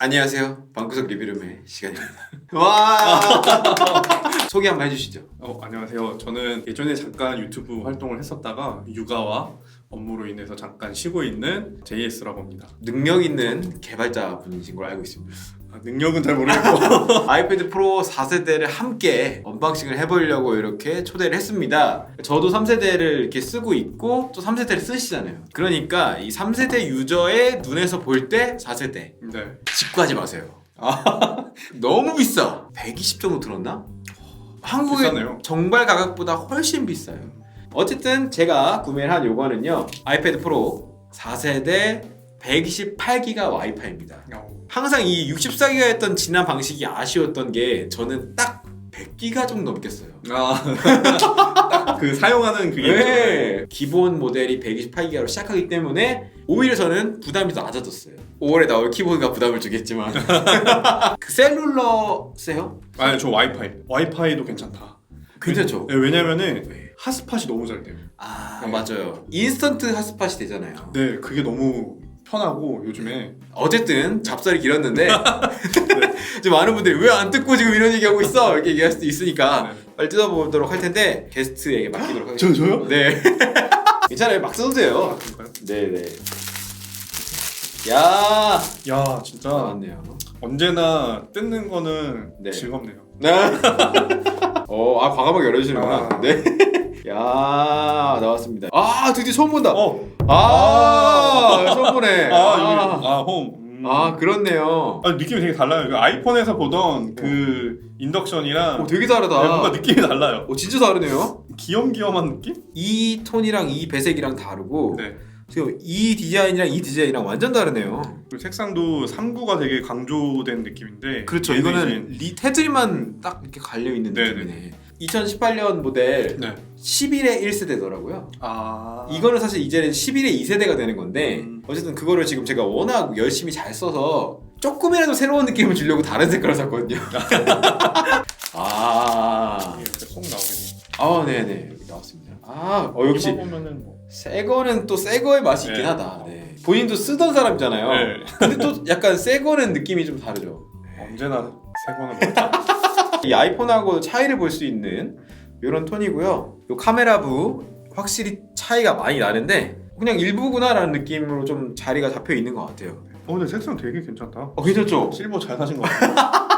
안녕하세요. 방구석 리뷰룸의 시간입니다. 와 소개 한번 해주시죠. 어, 안녕하세요. 저는 예전에 잠깐 유튜브 활동을 했었다가 육아와 업무로 인해서 잠깐 쉬고 있는 JS라고 합니다. 능력 있는 개발자 분이신 걸 알고 있습니다. 아, 능력은 잘 모르겠고 아이패드 프로 4세대를 함께 언박싱을 해보려고 이렇게 초대를 했습니다. 저도 3세대를 이렇게 쓰고 있고 또 3세대를 쓰시잖아요. 그러니까 이 3세대 유저의 눈에서 볼 때 4세대 네. 직구하지 마세요. 너무 비싸. 120 정도 들었나? 한국의 비싸네요. 정발 가격보다 훨씬 비싸요. 어쨌든 제가 구매를 한 요거는요. 아이패드 프로 4세대 128기가 와이파이입니다. 어, 항상 이 64기가였던 지난 방식이 아쉬웠던 게 저는 딱 100기가 정도 넘겼어요. 아, 딱그 사용하는 그게. 네. 기본 모델이 128기가로 시작하기 때문에 오히려 저는 부담이 더 낮아졌어요. 5월에 나올 키보드가 부담을 주겠지만 그 셀룰러 세요? 아니 저 와이파이. 와이파이도 괜찮다. 괜찮죠? 네, 왜냐면은 네. 핫스팟이 너무 잘 돼요. 아 네. 맞아요. 인스턴트 핫스팟이 되잖아요. 네, 그게 너무 편하고 요즘에 어쨌든 잡설이 길었는데 지금 많은 분들이 왜 안 뜯고 지금 이런 얘기하고 있어 이렇게 얘기할 수도 있으니까 네. 빨리 뜯어보도록 할 텐데 게스트에게 맡기도록 하겠습니다. 저 저요? 네. 괜찮아요. 막 써도 아, 돼요. 네네. 야 야, 진짜 나왔네요. 언제나 뜯는 거는 네. 즐겁네요. 네. 어, 아 과감하게 열어주시는구나. 아. 네. 야 나왔습니다. 아 드디어 처음 본다. 어. 아, 처음 보네. 아, 아, 여기 아, 홈. 음. 아 그렇네요. 아, 느낌이 되게 달라요. 그 아이폰에서 보던 그 인덕션이랑 오, 되게 다르다. 네, 뭔가 느낌이 달라요. 오, 진짜 다르네요. 귀염귀염한 느낌? 이 톤이랑 이 배색이랑 다르고 네. 지금 이 디자인이랑 이 디자인이랑 완전 다르네요. 그리고 색상도 3구가 되게 강조된 느낌인데 그렇죠. 얘는 이거는 리 테두리만 딱 이렇게 갈려 있는 네, 느낌이네. 2018년 모델 네. 11의 1세대더라고요. 아 이거는 사실 이제는 11의 2세대가 되는 건데 음. 어쨌든 그거를 지금 제가 워낙 열심히 잘 써서 조금이라도 새로운 느낌을 주려고 다른 색깔을 샀거든요. 아, 이렇게 쏙 나오겠네. 아, 네네 여기 나왔습니다. 아, 어, 역시 뭐. 새 거는 또 새 거의 맛이 있긴 네. 하다. 네. 본인도 쓰던 사람이잖아요. 네. 근데 또 약간 새 거는 느낌이 좀 다르죠. 언제나 새 거는 뭐죠? 이 아이폰하고 차이를 볼 수 있는 이런 톤이고요. 이 카메라부 확실히 차이가 많이 나는데 그냥 일부구나라는 느낌으로 좀 자리가 잡혀 있는 것 같아요. 어 근데 색상 되게 괜찮다. 어 괜찮죠? 실버 잘 사신 것 같아요.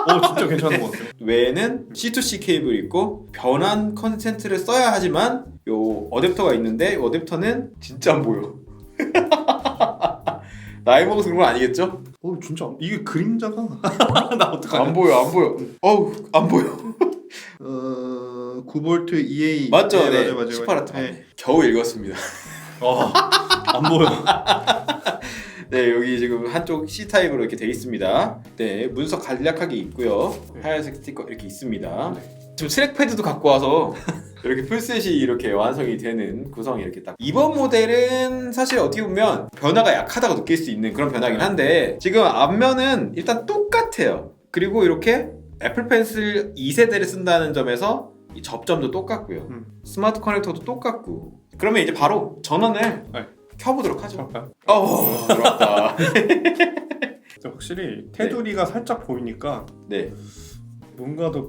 어 진짜 괜찮은 것 같아요. 외에는 C2C 케이블이 있고 변환 컨센트를 써야 하지만 요 어댑터가 있는데 이 어댑터는 진짜 안 보여. 나이 먹어서 그런 건 아니겠죠? 어 진짜 이게 그림자가 나 어떡하냐? 안 보여, 안 보여. 어우, 안 보여. 어 9V EA 맞죠? 네, 맞아요, 맞아요. 18와트 네. 맞네. 겨우 읽었습니다. 어안 보여. 네, 여기 지금 한쪽 C 타입으로 이렇게 돼 있습니다. 네, 문서 간략하게 있고요. 네. 하얀색 스티커 이렇게 있습니다. 지금 트랙 패드도 갖고 와서 이렇게 풀셋이 이렇게 완성이 되는 구성이 이렇게 딱. 이번 모델은 사실 어떻게 보면 변화가 약하다고 느낄 수 있는 그런 변화긴 네. 한데 지금 앞면은 일단 똑같아요. 그리고 이렇게 애플 펜슬 2세대를 쓴다는 점에서 이 접점도 똑같고요. 음. 스마트 커넥터도 똑같고. 그러면 이제 바로 전원을 네. 켜보도록 하죠. 잠깐. 어, 들어왔다. 확실히 테두리가 살짝 보이니까 네. 뭔가 더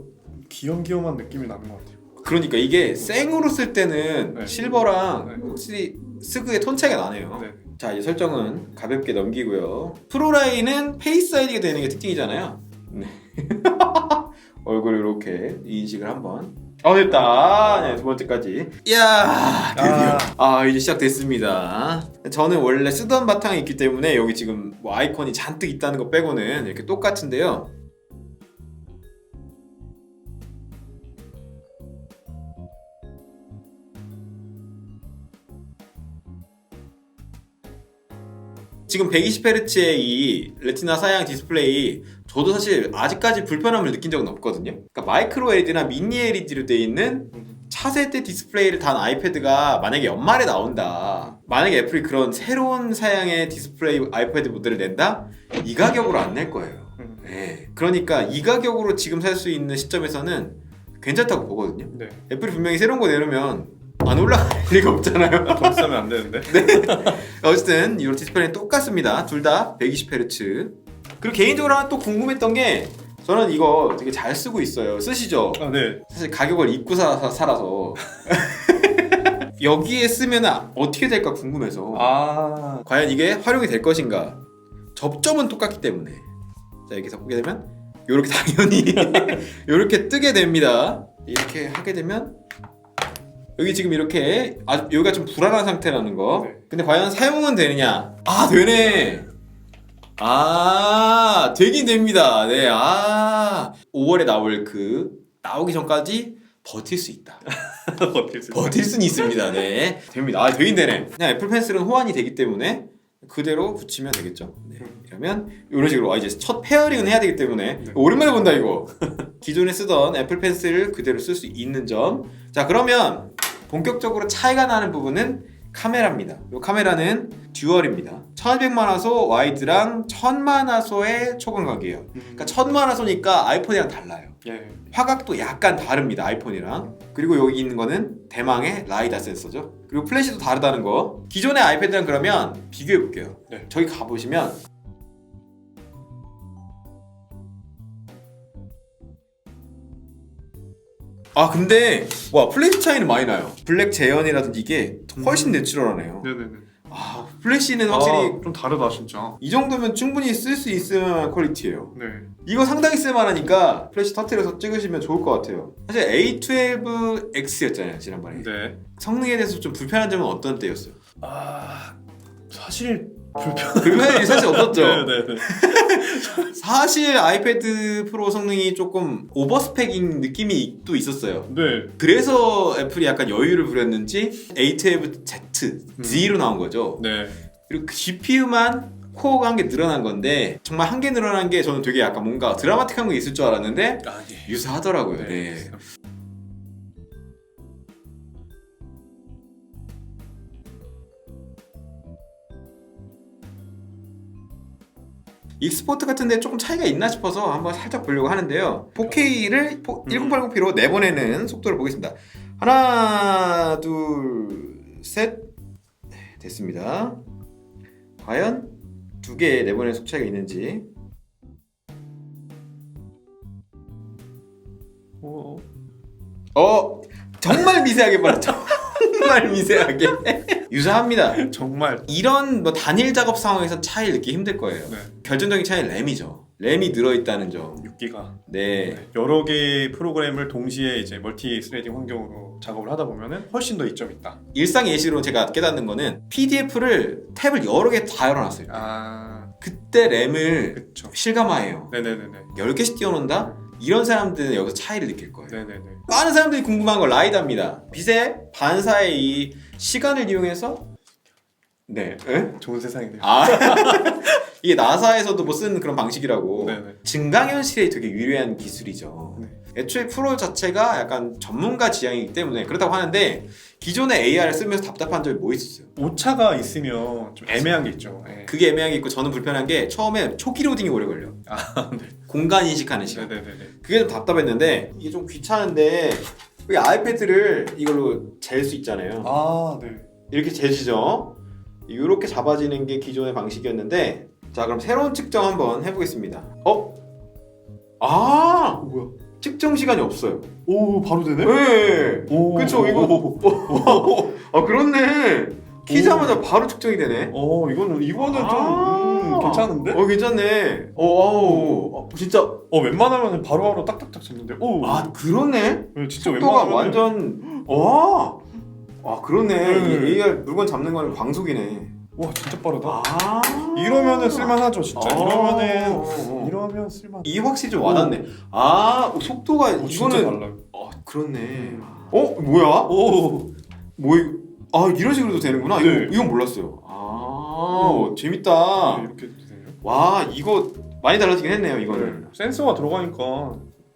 귀염귀염한 느낌이 나는 것 같아요. 그러니까 이게 생으로 쓸 때는 네. 실버랑 네. 확실히 스그의 톤 차이가 나네요. 네. 자, 이제 설정은 가볍게 넘기고요. 프로라인은 페이스 아이디가 되는 게 특징이잖아요. 네. 얼굴 이렇게 인식을 한번. 어 됐다. 네, 두 번째까지. 이야 드디어. 아 이제 시작됐습니다. 저는 원래 쓰던 바탕이 있기 때문에 여기 지금 뭐 아이콘이 잔뜩 있다는 거 빼고는 이렇게 똑같은데요. 지금 120Hz의 이 레티나 사양 디스플레이 저도 사실 아직까지 불편함을 느낀 적은 없거든요. 그러니까 마이크로 LED나 미니 LED로 되어 있는 차세대 디스플레이를 단 아이패드가 만약에 연말에 나온다. 만약에 애플이 그런 새로운 사양의 디스플레이 아이패드 모델을 낸다? 이 가격으로 안 낼 거예요. 음. 네. 그러니까 이 가격으로 지금 살 수 있는 시점에서는 괜찮다고 보거든요. 네. 애플이 분명히 새로운 거 내놓으면 안 올라갈 리가 없잖아요. 돈 쓰면 안 되는데. 어쨌든 이런 디스플레이는 똑같습니다. 둘 다 120Hz. 그리고 개인적으로 하나 또 궁금했던 게 저는 이거 되게 잘 쓰고 있어요. 쓰시죠? 아, 네. 사실 가격을 잊고 사, 사- 살아서 여기에 쓰면 어떻게 될까 궁금해서 아. 과연 이게 활용이 될 것인가 접점은 똑같기 때문에 자 여기서 보게 되면 이렇게 당연히 이렇게 뜨게 됩니다 이렇게 하게 되면 여기 지금 이렇게 아주 여기가 좀 불안한 상태라는 거 네. 근데 과연 사용은 되느냐 아 되네 아 되긴 됩니다 네 아 5월에 나올 그 나오기 전까지 버틸 수 있다 버틸 수 버틸 수는 있습니다. 네. 됩니다. 아, 되긴 되네. 그냥 애플 펜슬은 호환이 되기 때문에 그대로 붙이면 되겠죠. 네. 이러면 이런 식으로 아, 이제 첫 페어링은 해야 되기 때문에 네. 오랜만에 본다 이거. 기존에 쓰던 애플 펜슬을 그대로 쓸 수 있는 점. 자, 그러면 본격적으로 차이가 나는 부분은 카메라입니다. 이 카메라는 듀얼입니다. 1200만 화소 와이드랑 1000만 화소의 초광각이에요. 그러니까 1000만 화소니까 아이폰이랑 달라요. 예. 화각도 약간 다릅니다 아이폰이랑 그리고 여기 있는 거는 대망의 라이다 센서죠 그리고 플래시도 다르다는 거 기존의 아이패드랑 그러면 비교해 볼게요 네. 저기 가보시면 아 근데 와 플래시 차이는 많이 나요 블랙 재현이라든지 이게 훨씬 내추럴하네요 네네네. 아 플래시는 확실히 아, 좀 다르다 진짜. 이 정도면 충분히 쓸 수 있을 만한 퀄리티예요 네. 이거 상당히 쓸만하니까 플래시 터트려서 찍으시면 좋을 것 같아요. 사실 A12X였잖아요 지난번에. 네. 성능에 대해서 좀 불편한 점은 어떤 때였어요? 아 사실 불편. 불편함이 사실 없었죠. 네네네. 사실 아이패드 프로 성능이 조금 오버스펙인 느낌이 또 있었어요. 네. 그래서 애플이 약간 여유를 부렸는지 A12Z Z로 나온 거죠. 네. 그리고 그 GPU만 코어가 한 개 늘어난 건데 정말 한 개 늘어난 게 저는 되게 약간 뭔가 드라마틱한 게 있을 줄 알았는데 아 네. 유사하더라고요. 네. 네. 익스포트 같은데 조금 차이가 있나 싶어서 한번 살짝 보려고 하는데요. 4K를 1080p로 내보내는 속도를 보겠습니다. 하나, 둘, 셋. 네, 됐습니다. 과연 두 개의 내보내는 속 차이가 있는지. 어. 어, 정말 미세하게 빨라. 정말 미세하게. 유사합니다. 정말. 이런 뭐 단일 작업 상황에서 차이를 느끼기 힘들 거예요. 네. 결정적인 차이는 램이죠. 램이 늘어있다는 점. 6기가. 네. 여러 개의 프로그램을 동시에 이제 멀티 스레딩 환경으로 작업을 하다 보면은 훨씬 더 이점이 있다. 일상 예시로 제가 깨닫는 거는 PDF를 탭을 여러 개 다 열어놨어요. 아, 그때 램을 그쵸. 실감하예요. 네네네네. 10개씩 띄워놓는다? 이런 사람들은 여기서 차이를 느낄 거예요. 네네네. 많은 사람들이 궁금한 건 라이다입니다. 빛의 반사의 이 시간을 이용해서 네. 에? 좋은 세상이네요. 아 이게 나사에서도 뭐 쓰는 그런 방식이라고 네네. 증강현실에 되게 유리한 기술이죠. 네. 애초에 프로 자체가 약간 전문가 지향이기 때문에 그렇다고 하는데 기존의 AR을 쓰면서 답답한 점이 뭐 있었어요? 오차가 있으면 좀 애매한 게 있죠. 예. 그게 애매한 게 있고 저는 불편한 게 처음에 초기 로딩이 오래 걸려. 아, 네. 공간 인식하는 시간. 네네네네. 그게 좀 답답했는데 이게 좀 귀찮은데 여기 아이패드를 이걸로 잴 수 있잖아요. 아, 네. 이렇게 재시죠. 이렇게 잡아지는 게 기존의 방식이었는데 자 그럼 새로운 측정 한번 해보겠습니다. 어? 아 뭐야? 측정 시간이 없어요. 오, 바로 되네? 네. 오, 그쵸, 이거. 오, 아 그렇네. 키자마자 바로 측정이 되네. 어, 이거는 이거는 좀 아. 음, 괜찮은데? 어 괜찮네. 어, 어우, 어, 진짜. 어, 웬만하면 바로 바로 딱딱딱 잡는데. 오. 아 그렇네. 네, 진짜 속도가 웬만하면 완전. 와. 아 그렇네. 음. 이 AR 물건 잡는 거는 광속이네. 와, 진짜 빠르다. 아. 이러면은 쓸만하죠, 진짜. 아. 이러면은 어. 이러면 쓸만. 이게 확실히 좀 와닿네. 아 속도가 오, 진짜 이거는. 달라요. 아 그렇네. 어 뭐야? 오. 뭐 이- 아 이런 식으로도 되는구나. 네. 이거 이건 몰랐어요. 아 재밌다. 네, 이렇게 되네요. 와 이거 많이 달라지긴 했네요 이거는. 네. 센서가 들어가니까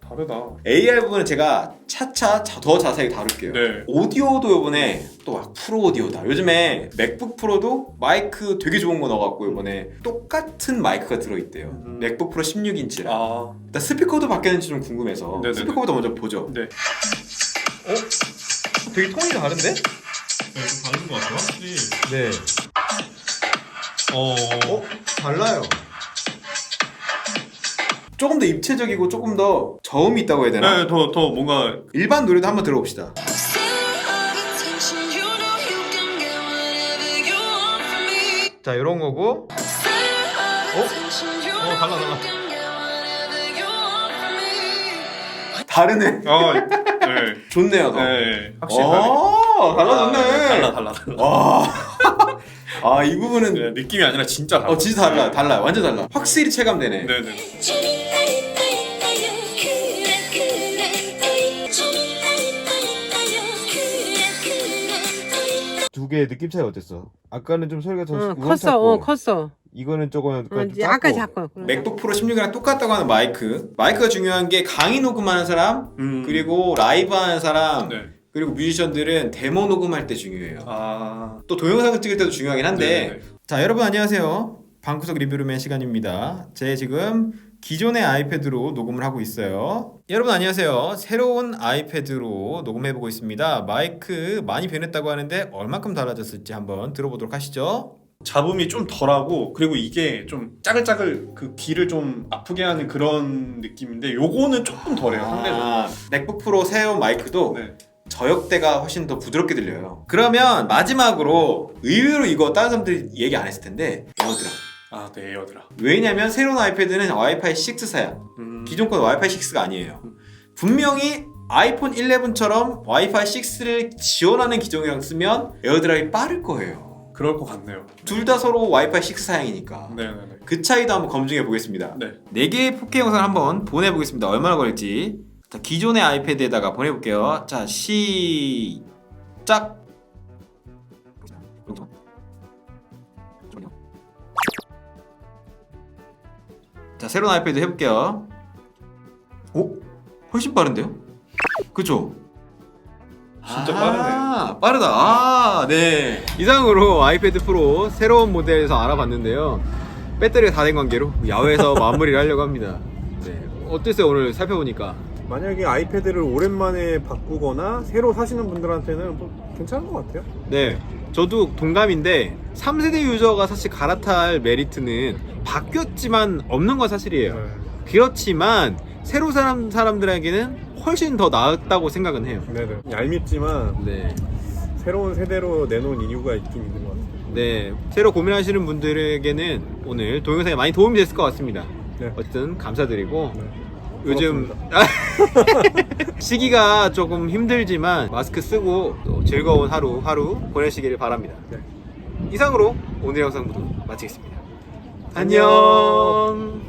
다르다. AR 부분은 제가 차차 자- 더 자세히 다룰게요. 네. 오디오도 이번에 또 막 프로 오디오다. 요즘에 맥북 프로도 마이크 되게 좋은 거 넣어갖고 이번에 똑같은 마이크가 들어있대요. 음. 맥북 프로 16인치라. 아. 일단 스피커도 바뀌었는지 좀 궁금해서 네네네. 스피커부터 먼저 보죠. 네. 어? 되게 톤이 다른데? 네, 좀 다른 것 같아요. 확실히. 네. 어. 어? 달라요. 조금 더 입체적이고 조금 더 저음이 있다고 해야 되나? 네, 더, 더 뭔가 일반 노래도 한번 들어봅시다. 자, 이런 거고. 어, 달라 달라. 다르네. 어, 네. 좋네요, 더. 네, 확실히 다르 어, 달라졌네. 달라, 달라, 달라. 와. 아, 이 부분은 네, 느낌이 아니라 진짜 달라. 어, 진짜 달라. 달라. 완전 달라. 확실히 체감되네. 네, 네. 두 개의 느낌 차이 어땠어? 아까는 좀 소리가 더 응, 우렁 컸어, 찼고 어, 컸어. 이거는 조금 어, 약간 좀 이제 아까 작고. 작고. 맥북 프로 16이랑 똑같다고 하는 마이크. 마이크가 중요한 게 강의 녹음하는 사람, 음. 그리고 라이브 하는 사람, 네. 그리고 뮤지션들은 데모 녹음할 때 중요해요. 아. 또 동영상을 찍을 때도 중요하긴 한데 네, 네. 자 여러분 안녕하세요 방구석 리뷰룸의 시간입니다 제 지금 기존의 아이패드로 녹음을 하고 있어요. 여러분 안녕하세요. 새로운 아이패드로 녹음해 보고 있습니다. 마이크 많이 변했다고 하는데 얼만큼 달라졌을지 한번 들어보도록 하시죠. 잡음이 좀 덜하고 그리고 이게 좀 짜글짜글 그 귀를 좀 아프게 하는 그런 느낌인데 요거는 조금 덜해요 상대적으로. 아, 맥북 프로 새로운 마이크도 네. 저역대가 훨씬 더 부드럽게 들려요. 그러면 마지막으로 의외로 이거 다른 사람들이 얘기 안 했을 텐데 에어드랍 아, 네, 에어드라. 왜냐면 새로운 아이패드는 와이파이 6사야 음. 기존 건 와이파이 6가 아니에요. 분명히 아이폰 11처럼 와이파이 6를 지원하는 기종이랑 쓰면 에어드랍이 빠를 거예요. 그럴 것 같네요. 둘 다 서로 와이파이 6 사양이니까. 네, 네, 네. 그 차이도 한번 검증해 보겠습니다. 네. 4개의 4K 영상을 한번 보내 보겠습니다. 얼마나 걸릴지. 자, 기존의 아이패드에다가 보내 볼게요. 자, 시작! 자, 새로운 아이패드 해볼게요. 오? 훨씬 빠른데요? 그쵸? 진짜 아, 빠르다. 아, 네. 이상으로 아이패드 프로 새로운 모델에서 알아봤는데요. 배터리가 다 된 관계로 야외에서 마무리를 하려고 합니다. 네. 어땠어요, 오늘 살펴보니까? 만약에 아이패드를 오랜만에 바꾸거나 새로 사시는 분들한테는 뭐 괜찮은 것 같아요. 네. 저도 동감인데 3세대 유저가 사실 갈아탈 메리트는 바뀌었지만 없는 건 사실이에요. 그렇지만 새로 사람 사람들에게는 훨씬 더 나았다고 생각은 해요. 네네. 얄밉지만 네. 새로운 세대로 내놓은 이유가 있긴 있는 것 같아요. 네. 새로 고민하시는 분들에게는 오늘 동영상이 많이 도움이 됐을 것 같습니다. 네. 어쨌든 감사드리고 네. 요즘 시기가 조금 힘들지만 마스크 쓰고 또 즐거운 하루 하루 보내시기를 바랍니다. 네. 이상으로 오늘 영상 모두 마치겠습니다. 안녕. 안녕.